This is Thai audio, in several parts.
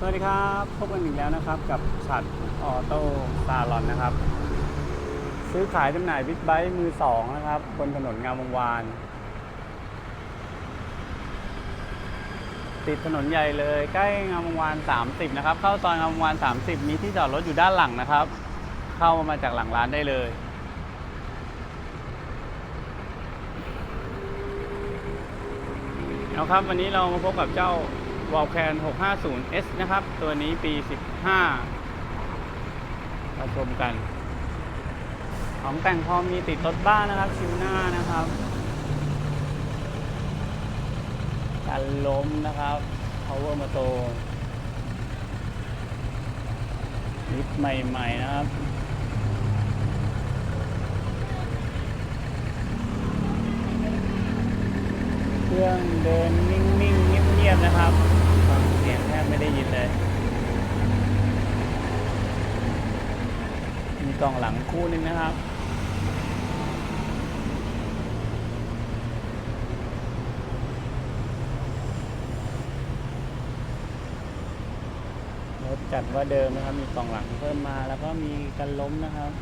สวัสดีครับพบกันอีกแล้วนะครับกับฉัดออโต้ซาลอนนะครับ ซื้อขายจำหน่ายบิ๊กไบค์มือสองนะครับบนถนนงามวงวาน ติดถนนใหญ่เลยใกล้งามวงวาน 30 นะครับ เข้าซอยงามวงวาน 30 มีที่จอดรถอยู่ด้านหลังนะครับ เข้ามาจากหลังร้านได้เลยเอาครับวันนี้เรามาพบกับเจ้า วอลแคน 650S นะครับ ตัวนี้ปี 15มาชมกัน ของแต่งพอมีติดรถบ้านนะครับ ชิวหน้านะครับการล้มนะครับ power motor ลิฟต์ใหม่ ๆ นะครับเครื่องเดินนิ่ง ๆ เงียบ ๆ นะครับฟังเสียงแทบ ได้ยินเลย มีกล่องหลังคู่นึงนะครับ รถจัดว่าเดิมนะครับ มีกล่องหลังเพิ่มมาแล้วก็มีกันล้มนะครับ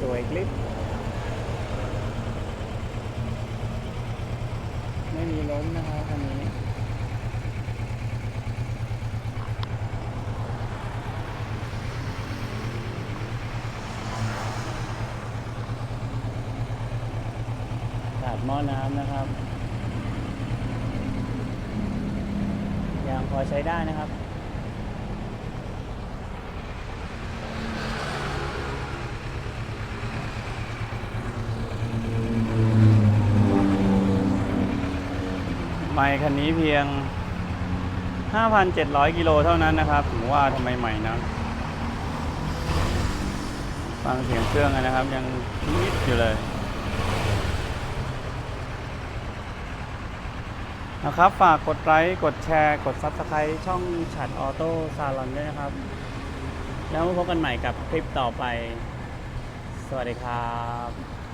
สวยกลิบ ไม่มีล้มนะครับคันนี้ขาดหม้อน้ำนะครับยางพอใช้ได้นะครับ ไม่คันนี้เพียง 5,700 กิโลเท่านั้นนะครับผมว่าทำไมใหม่นะฟังเสียงเครื่องนะครับ ยังนิดอยู่เลยนะครับ ฝากกดไลค์กดแชร์ กด Subscribe ช่องฉัดออโต้ซาลอนด้วยนะครับ แล้วพบกันใหม่กับคลิปต่อไป สวัสดีครับ